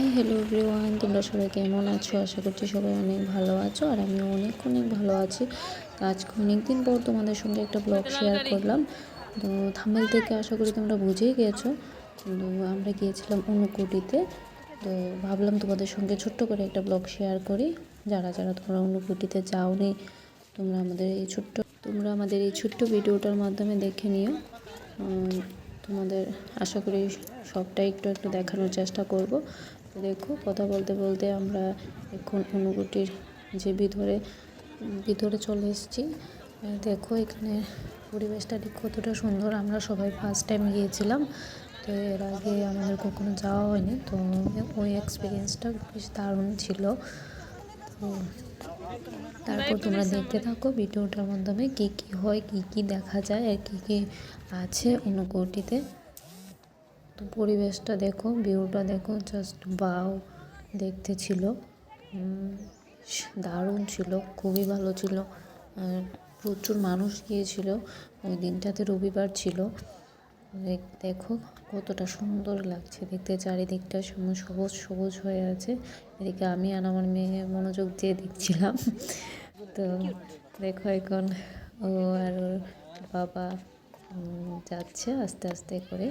Hi hello everyone তোমরা সবাই কেমন আছো? আশা করছি সবাই অনেক ভালো আছো আর আমি অনেক অনেক ভালো আছি। আজকে অনেকদিন পর তোমাদের সঙ্গে একটা ব্লগ শেয়ার করলাম। তো থামেল থেকে আশা করি তোমরা বুঝেই গেছো। তো আমরা গিয়েছিলাম অনুকুটিতে। তো ভাবলাম তোমাদের সঙ্গে ছোট্ট করে একটা ব্লগ শেয়ার করি। যারা যারা তোমরা অনুকুটিতে যাওনি, তোমরা আমাদের এই ছোট্ট, তোমরা আমাদের এই ছোট্ট ভিডিওটার মাধ্যমে দেখে নিও। তোমাদের আশা করি সবটাই একটু একটু দেখানোর চেষ্টা করব। দেখো, কথা বলতে বলতে আমরা এখন অনুগুটির যে ভিতরে ভিতরে চলে এসেছি। দেখো, এখানে পরিবেশটা ঠিক কতটা সুন্দর। আমরা সবাই ফার্স্ট টাইম গিয়েছিলাম, তো এর আগে আমাদের কখনো যাওয়া হয়নি। তো ওই এক্সপিরিয়েন্সটা বেশ দারুণ ছিল। তো তারপর তোমরা দেখতে থাকো ভিডিওটার মাধ্যমে কি কি হয়, কি কি দেখা যায়, আর কি কি আছে অনুকূটিতে তো পরিবেশটা দেখো ভিউটা দেখো জাস্ট বাও, দেখতে ছিল। দারুণ ছিল, খুবই ভালো ছিল। আর প্রচুর মানুষ গিয়েছিল। ওই দিনটাতে রবিবার ছিল। দেখো কতটা সুন্দর লাগছে দেখতে, চারিদিকটা সবুজ সবুজ সবুজ হয়ে আছে। এদিকে আমি আর আমার মেয়ে মনোযোগ দিয়ে দেখছিলাম। তো দেখো এখন ও আর বাবা যাচ্ছে আস্তে আস্তে করে।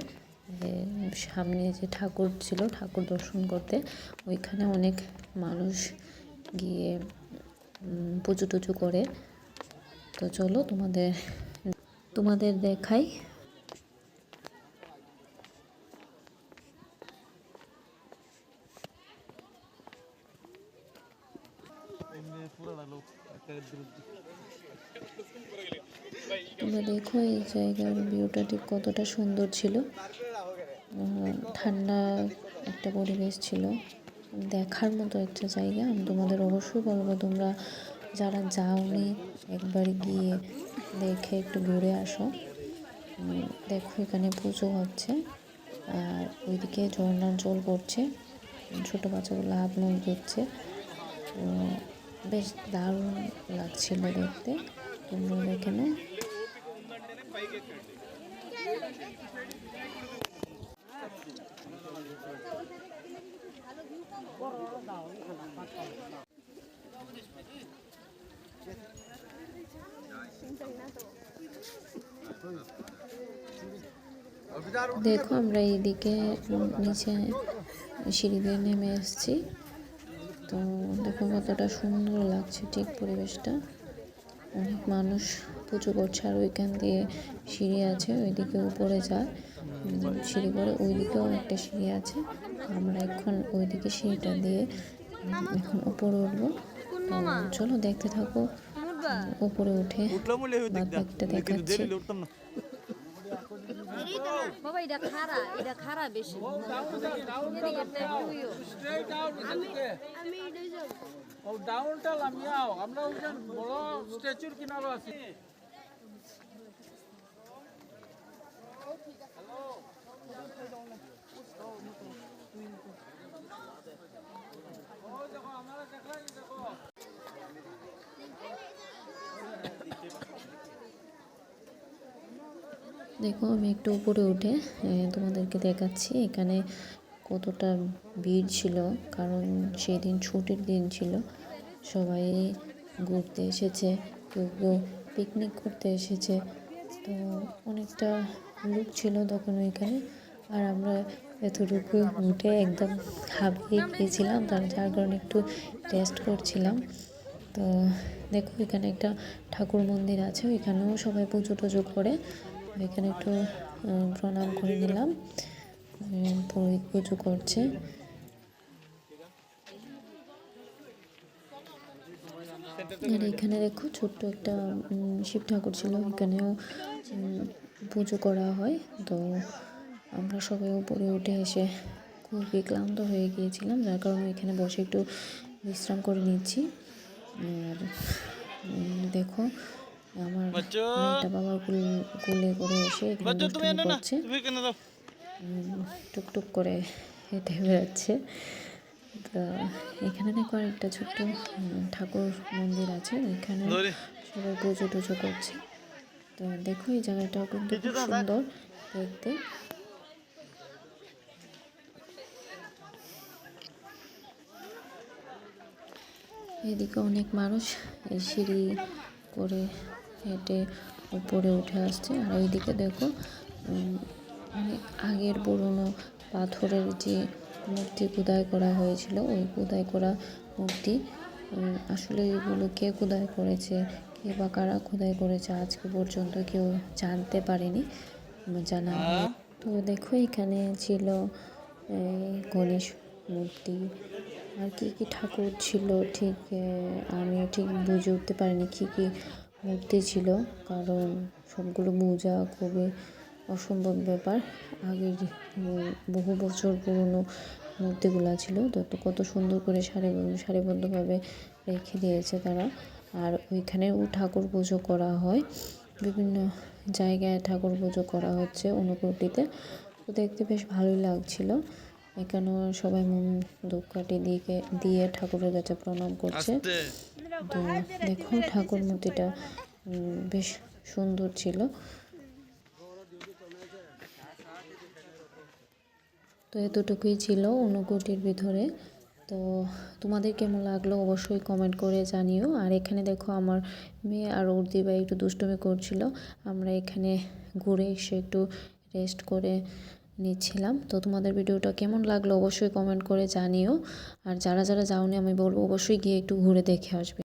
সামনে যে ঠাকুর ছিল, ঠাকুর দর্শন করতে, ওইখানে অনেক মানুষ গিয়ে পুজো টুজো করে। তো চলো তোমাদের তোমাদের দেখাই। তোমরা দেখো এই জায়গার ভিউটা ঠিক কতটা সুন্দর ছিল। ঠান্ডা একটা পরিবেশ ছিল। দেখার মতো একটা জায়গা। আমি তোমাদের অবশ্যই বলব, তোমরা যারা যাওনি, একবার গিয়ে দেখে একটু ঘুরে আসো। দেখো, এখানে পুজো হচ্ছে। আর ওইদিকে ঝর্ণার জল পড়ছে। ছোটো বাচ্চাগুলো হাত মুখ ধুচ্ছে তো বেশ দারুণ লাগছিল দেখতে। তোমরা দেখে দেখো আমরা এইদিকে নিচে সিঁড়ি দিয়ে নেমে এসেছি। তো দেখো কতটা সুন্দর লাগছে ঠিক পরিবেশটা। অনেক মানুষ পুজো করছে আর ওইখান দিয়ে সিঁড়ি আছে ওইদিকে উপরে যায়। সিঁড়ি করে ওইদিকেও একটা সিঁড়ি আছে। আমরা এখন ওইদিকে সিঁড়িটা দিয়ে এখন উপরে উঠবো। চলো দেখতে থাকো। উপরে উঠে বাদ বাকিটা দেখাচ্ছি। বাবা এটা খারা এটা খারা বেশি ডাউনটা লামিয়াও আমরা বড় স্ট্যাচুর কিনারো আছি দেখো, আমি একটু উপরে উঠে তোমাদেরকে দেখাচ্ছি এখানে কতটা ভিড় ছিল, কারণ সেই দিন ছুটির দিন ছিল। সবাই ঘুরতে এসেছে, কেউ কেউ পিকনিক করতে এসেছে। তো অনেকটা লোক ছিল তখন ওইখানে আর আমরা এতটুকু উঠে একদম হাঁপিয়ে গিয়েছিলাম, তার, যার কারণে একটু টেস্ট করছিলাম। তো দেখো, এখানে একটা ঠাকুর মন্দির আছে, ওইখানেও সবাই পুজো টুজো করে। এখানে একটু প্রণাম করে নিলাম। পুরোহিত পুজো করছে। আর এখানে দেখো ছোট্ট একটা শিব ঠাকুর ছিল। এখানেও পুজো করা হয়। তো আমরা সবাই উপরে উঠে এসে খুবই ক্লান্ত হয়ে গিয়েছিলাম। যার কারণে এখানে বসে একটু বিশ্রাম করে নিচ্ছি। আর দেখো আমার মেয়েটা বাবার কোলে করে এসে এখানে করছে টুকটুক করে হেঁটে বেড়াচ্ছে। তো এখানে দেখো একটা ছোট্ট ঠাকুর মন্দির আছে ধরে। সবাই পুজো টুজো করছে। তো দেখো এই জায়গাটাও কিন্তু খুব সুন্দর দেখতে। এদিকে অনেক মানুষ এই সিঁড়ি করে হেঁটে উপরে উঠে আসছে। আর ওইদিকে দেখো অনেক আগের পুরনো পাথরের যে মূর্তি খোদাই করা হয়েছিল ওই খোদাই করা মূর্তি আসলে এগুলো কে খোদাই করেছে কে বা কারা খোদাই করেছে আজকে পর্যন্ত কেউ জানতে পারেনি জানা তো দেখো এখানে ছিল গণেশ মূর্তি। আর কি কি ঠাকুর ছিল ঠিক আমিও ঠিক বুঝে উঠতে পারিনি কী কী মূর্তি ছিল, কারণ সবগুলো বোঝা খুবই অসম্ভব ব্যাপার। আগের বহু বছর পুরনো মূর্তিগুলো ছিল, তো তো কত সুন্দর করে সারি, সারিবদ্ধভাবে রেখে দিয়েছে তারা। আর ওইখানেও ঠাকুর পুজো করা হয়। বিভিন্ন জায়গায় ঠাকুর পুজো করা হচ্ছে অনুকূলটিতে তো দেখতে বেশ ভালোই লাগছিল। এখানেও সবাই মন ধূপকাঠি দিয়ে দিয়ে ঠাকুরের কাছে প্রণাম করছে। তো দেখো ঠাকুর মূর্তিটা বেশ সুন্দর ছিল। তো এতটুকুই ছিল অনুকূটির ভিতরে। তো তোমাদের কেমন লাগল অবশ্যই কমেন্ট করে জানিও। আর এখানে দেখো আমার মেয়ে আর ওর দিবা একটু দুষ্টুমি করছিল। আমরা এখানে ঘুরে এসে একটু রেস্ট করে নিচ্ছিলাম। তো তোমাদের ভিডিওটা কেমন লাগল অবশ্যই কমেন্ট করে জানিও। আর যারা যারা যাওনি, আমি বলব অবশ্যই গিয়ে একটু ঘুরে দেখে আসবে।